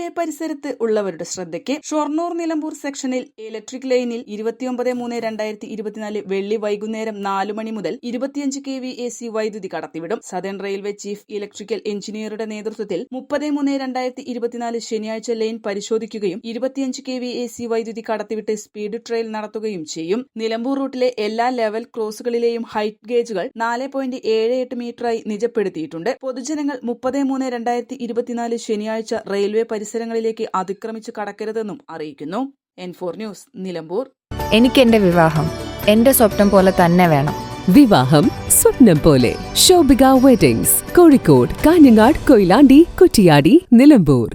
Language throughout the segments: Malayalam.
Railway പരിസരത്ത് ഉള്ളവരുടെ ശ്രദ്ധയ്ക്ക് ഷൊർണൂർ നിലമ്പൂർ സെക്ഷനിൽ ഇലക്ട്രിക് ലൈനിൽ ഇരുപത്തിയൊമ്പത് മൂന്ന് രണ്ടായിരത്തി ഇരുപത്തിനാല് വെള്ളി വൈകുന്നേരം നാലു മണി മുതൽ ഇരുപത്തിയഞ്ച് കെ വി എ സി വൈദ്യുതി കടത്തിവിടും. സദേൺ റെയിൽവേ ചീഫ് ഇലക്ട്രിക്കൽ എഞ്ചിനീയറുടെ നേതൃത്വത്തിൽ മുപ്പത് മൂന്ന് രണ്ടായിരത്തി ഇരുപത്തിനാല് ശനിയാഴ്ച ലൈൻ പരിശോധിക്കുകയും ഇരുപത്തിയഞ്ച് കെ വി എ സി വൈദ്യുതി കടത്തിവിട്ട് സ്പീഡ് ട്രയൽ നടത്തുകയും ചെയ്യും. നിലമ്പൂർ റൂട്ടിലെ എല്ലാ ലെവൽ ക്രോസുകളിലെയും ഹൈറ്റ് ഗേജുകൾ നാല് പോയിന്റ് ഏഴ് എട്ട് മീറ്ററായി നിജപ്പെടുത്തിയിട്ടുണ്ട്. പൊതുജനങ്ങൾ മുപ്പത് മൂന്ന് രണ്ടായിരത്തി ഇരുപത്തിനാല് ശനിയാഴ്ച റെയിൽവേ പരിസരങ്ങളിലേക്ക് അതിക്രമിച്ചു കടക്കരുതെന്നും അറിയിക്കുന്നു. N four news Nilambur. എനിക്ക് എന്റെ വിവാഹം. എന്റെ സ്വപ്നം പോലെ തന്നെ വേണം. വിവാഹം സ്വപ്നം പോലെ. ശോഭിക വെഡിങ്സ് കോഴിക്കോട് കാഞ്ഞങ്ങാട് കൊയിലാണ്ടി കുറ്റിയാടി നിലമ്പൂർ.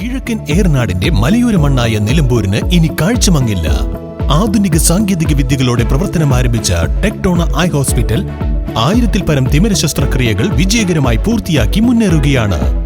കിഴക്കൻ ഏർനാടിന്റെ മലയോര മണ്ണായ നിലമ്പൂരിന് ഇനി കാഴ്ചമങ്ങില്ല. ആധുനിക സാങ്കേതിക വിദ്യകളോടെ പ്രവർത്തനം ആരംഭിച്ച ടെക്ടോണ ഐ ഹോസ്പിറ്റൽ ആയിരത്തിൽ പരം തിമിര ശസ്ത്രക്രിയകൾ വിജയകരമായി പൂർത്തിയാക്കി മുന്നേറുകയാണ്.